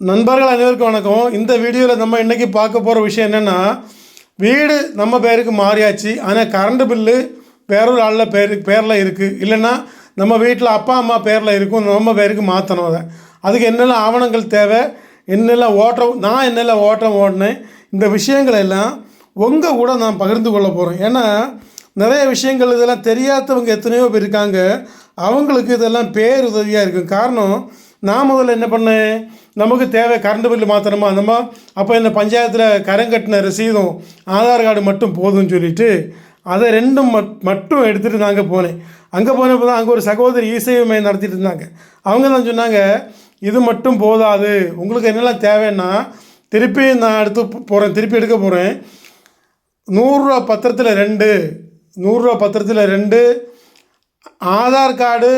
நண்பர்கள் அனைவருக்கும் வணக்கம். இந்த வீடியோவில் நம்ம இன்றைக்கி பார்க்க போகிற விஷயம் என்னென்னா வீடு நம்ம பேருக்கு மாறியாச்சு. ஆனால் கரண்ட் பில்லு வேறொரு ஆளில் பேர் பேரில் இருக்குது இல்லைன்னா நம்ம வீட்டில் அப்பா அம்மா பேரில் இருக்கும். நம்ம பேருக்கு மாற்றணும் அதை. அதுக்கு என்னெல்லாம் ஆவணங்கள் தேவை? என்னெல்லாம் ஓட்டம் நான் என்னெல்லாம் ஓட்டம் ஓடினேன்? இந்த விஷயங்கள் எல்லாம் உங்கள் கூட நான் பகிர்ந்து கொள்ள போகிறேன் ஏன்னா நிறைய விஷயங்கள் இதெல்லாம் தெரியாதவங்க எத்தனையோ பேர் இருக்காங்க. அவங்களுக்கு இதெல்லாம் பேருதவியாக இருக்கும். காரணம் நான் முதல்ல என்ன பண்ணேன்? நமக்கு தேவை கரண்ட் பில்லு மாற்றணுமா அந்தமா அப்போ இந்த பஞ்சாயத்தில் கரம் கட்டின ரசீதும் ஆதார் கார்டு மட்டும் போதும்னு சொல்லிட்டு அதை ரெண்டும் மட் மட்டும் எடுத்துகிட்டு நாங்கள் போனேன். அங்கே போனப்போ தான் அங்கே ஒரு சகோதரி இசையுமே நடத்திட்டு இருந்தாங்க. அவங்க தான் சொன்னாங்க இது மட்டும் போதாது. உங்களுக்கு என்னெல்லாம் தேவைன்னா திருப்பி நான் எடுத்து போகிறேன் திருப்பி எடுக்க போகிறேன் நூறுரூவா பத்திரத்தில் ரெண்டு. நூறுரூவா பத்திரத்தில் ரெண்டு. ஆதார் கார்டு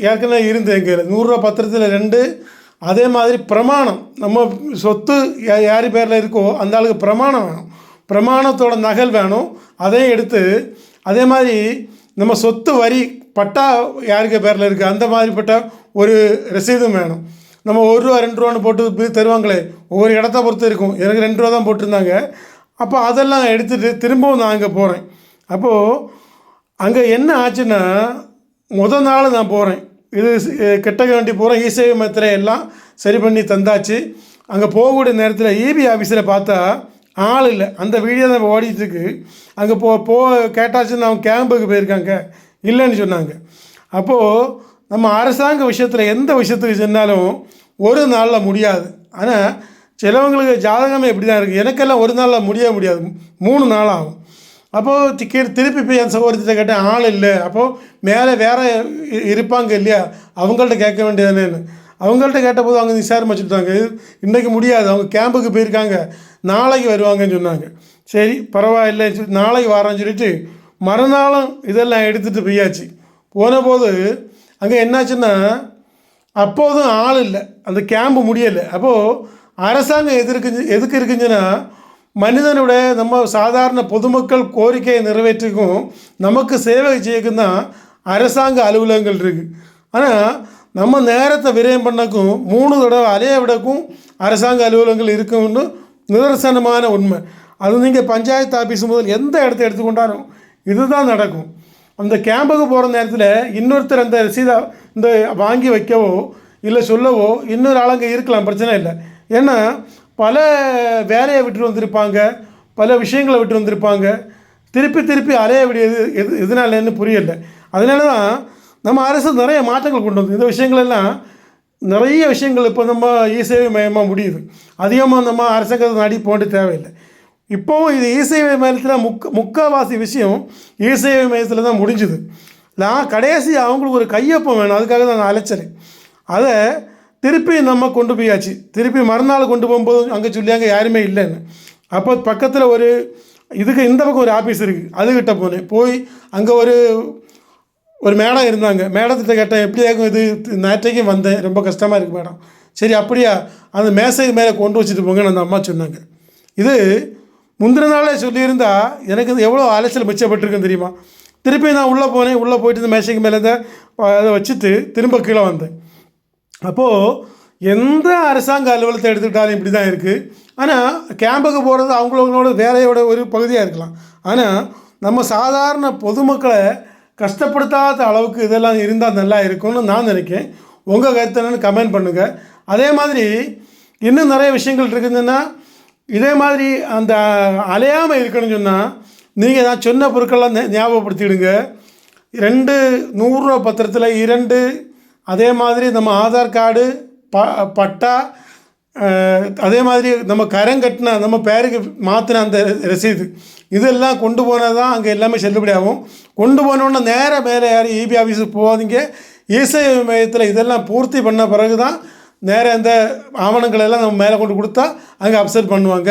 ஏற்கனவே இருந்து எங்கள் நூறுரூவா பத்திரத்தில் ரெண்டு அதே மாதிரி பிரமாணம். நம்ம சொத்து யா- யார் பேரில் இருக்கோ அந்த ஆளுக்கு பிரமாணம் வேணும். பிரமாணத்தோட நகல் வேணும். அதையும் எடுத்து அதே மாதிரி நம்ம சொத்து வரி பட்டா யாருக்கு பேரில் இருக்குது அந்த மாதிரிப்பட்ட ஒரு ரசீதும் வேணும். நம்ம ஒரு ரூபா ரெண்டு ரூபான்னு போட்டு பில் தருவாங்களே ஒவ்வொரு இடத்த பொறுத்து இருக்கும். எனக்கு ரெண்டு ரூபா தான் போட்டிருந்தாங்க. அப்போ அதெல்லாம் எடுத்துகிட்டு திரும்பவும் நான் அங்கே போகிறேன் அப்போது அங்கே என்ன ஆச்சுன்னா முத நாள் நான் போகிறேன் இது கெட்ட வேண்டி பூரா இசேவை மத்திரை எல்லாம் சரி பண்ணி தந்தாச்சு. அங்கே போகக்கூடிய நேரத்தில் இபி ஆஃபீஸில் பார்த்தா ஆள் இல்லை. அந்த வீடியோ தான் ஓடிட்டுருக்கு அங்கே போ போ கேட்டாச்சுன்னு அவங்க கேம்புக்கு போயிருக்காங்க. இல்லைன்னு சொன்னாங்க. அப்போது நம்ம அரசாங்க விஷயத்தில் எந்த விஷயத்துக்கு சென்னாலும் ஒரு நாளில் முடியாது. ஆனால் சிலவங்களுக்கு ஜாதகமே இப்படி தான் இருக்குது எனக்கெல்லாம் ஒரு நாளில் முடிய முடியாது. மூணு நாள் ஆகும். அப்போது டிக்கெட் திருப்பி போய் என் சகோதரத்தை கேட்டேன் ஆள் இல்லை. அப்போது மேலே வேறு இருப்பாங்க இல்லையா? அவங்கள்ட்ட கேட்க வேண்டியதானேன்னு அவங்கள்ட்ட கேட்டபோது அவங்க விசாரம் வச்சுட்டாங்க. இன்றைக்கி முடியாது. அவங்க கேம்புக்கு போயிருக்காங்க. நாளைக்கு வருவாங்கன்னு சொன்னாங்க. சரி பரவாயில்லை. நாளைக்கு வரேன்னு சொல்லிட்டு மறுநாளும் இதெல்லாம் எடுத்துகிட்டு போயாச்சு. போன போது அங்கே என்னாச்சுன்னா அப்போதும் ஆள் இல்லை. அந்த கேம்பு முடியலை. அப்போது அரசாங்கம் எதிர்க்கு எதுக்கு இருக்குங்கன்னா மனிதனுடைய நம்ம சாதாரண பொதுமக்கள் கோரிக்கையை நிறைவேற்றிக்கும் நமக்கு சேவை செய்யக்கும் தான் அரசாங்க அலுவலகங்கள் இருக்குது ஆனால் நம்ம நேரத்தை விரயம் பண்ணக்கும் மூணு தடவை அலைய விடக்கும் அரசாங்க அலுவலகங்கள் இருக்கும்னு நிதர்சனமான உண்மை. அது நீங்கள் பஞ்சாயத்து ஆஃபீஸ் முதல் எந்த இடத்த எடுத்துக்கொண்டாலும் இதுதான் நடக்கும். அந்த கேம்புக்கு போகிற நேரத்தில் இன்னொருத்தர் அந்த ரசீதை இந்த வாங்கி வைக்கவோ இல்லை சொல்லவோ இன்னொரு ஆளுங்க இருக்கலாம் பிரச்சனை இல்லை. ஏன்னா பல வேலையை விட்டு வந்திருப்பாங்க பல விஷயங்களை விட்டு வந்திருப்பாங்க. திருப்பி திருப்பி அலைய விடியது எது எதனாலன்னு புரியல. அதனால தான் நம்ம அரசு நிறைய மாற்றங்கள் கொண்டு வந்து இந்த விஷயங்களெல்லாம் நிறைய விஷயங்கள் இப்போ நம்ம இசேவை மையமாக முடியுது. அதிகமாக நம்ம அரசாங்கத்தை நாடி போக தேவையில்லை. இப்போவும் இது இசேவை மையத்தில் முக்க முக்கால்வாசி விஷயம் இசேவை மையத்தில் தான் முடிஞ்சுது. நான் கடைசி அவங்களுக்கு ஒரு கையொப்பம் வேணும் அதுக்காக தான் நான் அலைச்சல் அதை திருப்பி நம்ம கொண்டு போயாச்சு. திருப்பி மறுநாள் கொண்டு போகும்போது அங்கே சொல்லியாங்க யாருமே இல்லைன்னு. அப்போ பக்கத்தில் ஒரு இதுக்கு இந்த பக்கம் ஒரு ஆஃபீஸ் இருக்குது அதுக்கிட்ட போனேன். போய் அங்கே ஒரு ஒரு மேடம் இருந்தாங்க. மேடத்திட்ட கேட்டேன் எப்படி இது? நேற்றைக்கும் வந்தேன். ரொம்ப கஷ்டமாக இருக்குது மேடம். சரி அப்படியா? அந்த மேசைக்கு மேலே கொண்டு வச்சுட்டு போங்கன்னு அந்த அம்மா சொன்னாங்க. இது முந்தின நாளே சொல்லியிருந்தா எனக்கு இது எவ்வளோ அலைச்சல் மிச்சப்பட்டிருக்குன்னு தெரியுமா? திருப்பி நான் உள்ளே போனேன். உள்ளே போயிட்டு இந்த மேசைக்கு மேலே தான் அதை வச்சுட்டு திரும்ப கீழே வந்தேன். அப்போது எந்த அரசாங்க அலுவலகத்தை எடுத்துக்கிட்டாலும் இப்படி தான் இருக்குது ஆனால் கேம்புக்கு போகிறது அவங்களோட வேலையோட ஒரு பகுதியாக இருக்கலாம். ஆனால் நம்ம சாதாரண பொதுமக்களை கஷ்டப்படுத்தாத அளவுக்கு இதெல்லாம் இருந்தால் நல்லா இருக்கும்னு நான் நினைக்கிறேன். உங்கள் கருத்து கமெண்ட் பண்ணுங்கள் அதே மாதிரி இன்னும் நிறைய விஷயங்கள் இருக்குதுன்னா இதே மாதிரி அந்த அலையாமல் இருக்கணும்னு சொன்னால் நீங்கள் நான் சொன்ன பொருட்கள்லாம் ஞாபகப்படுத்திடுங்க. ரெண்டு நூறுரூவா பத்திரத்தில் இரண்டு அதே மாதிரி நம்ம ஆதார் கார்டு ப பட்டா அதே மாதிரி நம்ம கரம் கட்டின நம்ம பேருக்கு மாற்றின அந்த ரசீது இதெல்லாம் கொண்டு போனால் தான் அங்கே எல்லாமே செல்லுபடியாகும் கொண்டு போனோன்னே நேராக மேலே யாரும் இபி ஆஃபீஸுக்கு போகாதீங்க. இசேவை மையத்தில் இதெல்லாம் பூர்த்தி பண்ண பிறகு தான் நேராக இந்த ஆவணங்களை எல்லாம் நம்ம மேலே கொண்டு கொடுத்தா அங்கே அப்செட் பண்ணுவாங்க.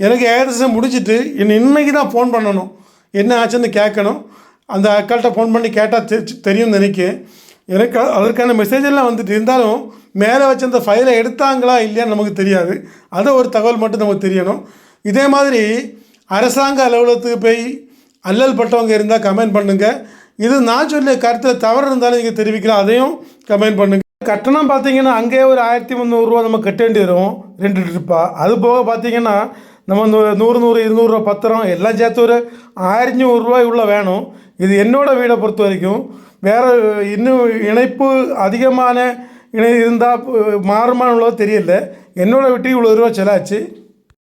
எனக்கு ஏகദേശம் முடிச்சிட்டு இன்னும் இன்னைக்கு தான் ஃபோன் பண்ணணும். என்ன ஆச்சுன்னு கேட்கணும். அந்த அக்காள்கிட்ட ஃபோன் பண்ணி கேட்டால் தெ- தெரியும்னு நினைக்கிறேன். எனக்கு அதற்கான மெசேஜ் எல்லாம் வந்துட்டு இருந்தாலும் மேலே வச்ச அந்த ஃபைலை எடுத்தாங்களா இல்லையான்னு நமக்கு தெரியாது. அதை ஒரு தகவல் மட்டும் நமக்கு தெரியணும். இதே மாதிரி அரசாங்க அலுவலகத்துக்கு போய் அல்லல் பட்டவங்க இருந்தால் கமெண்ட் பண்ணுங்கள் இது நான் சொல்லிய கருத்தில் தவறு இருந்தாலும் நீங்கள் தெரிவிக்கலாம். அதையும் கமெண்ட் பண்ணுங்கள் கட்டணம் பார்த்தீங்கன்னா அங்கேயே ஒரு ஆயிரத்தி முந்நூறுரூவா நம்ம கட்ட வேண்டி வரும். ரெண்டு ட்ரிப்பாக அது போக பார்த்தீங்கன்னா நம்ம நூறு நூறு இருநூறுரூவா பத்திரம் எல்லாம் சேர்த்து ஒரு ஆயிரத்தி நூறுரூவாய் உள்ளே வேணும். இது என்னோடய வீடை பொறுத்த வரைக்கும் வேறு இன்னும் இணைப்பு அதிகமான இணை இருந்தால் மாறுமான்னு தெரியல. என்னோடய வெற்றி இவ்வளோ ரூபா செலாச்சு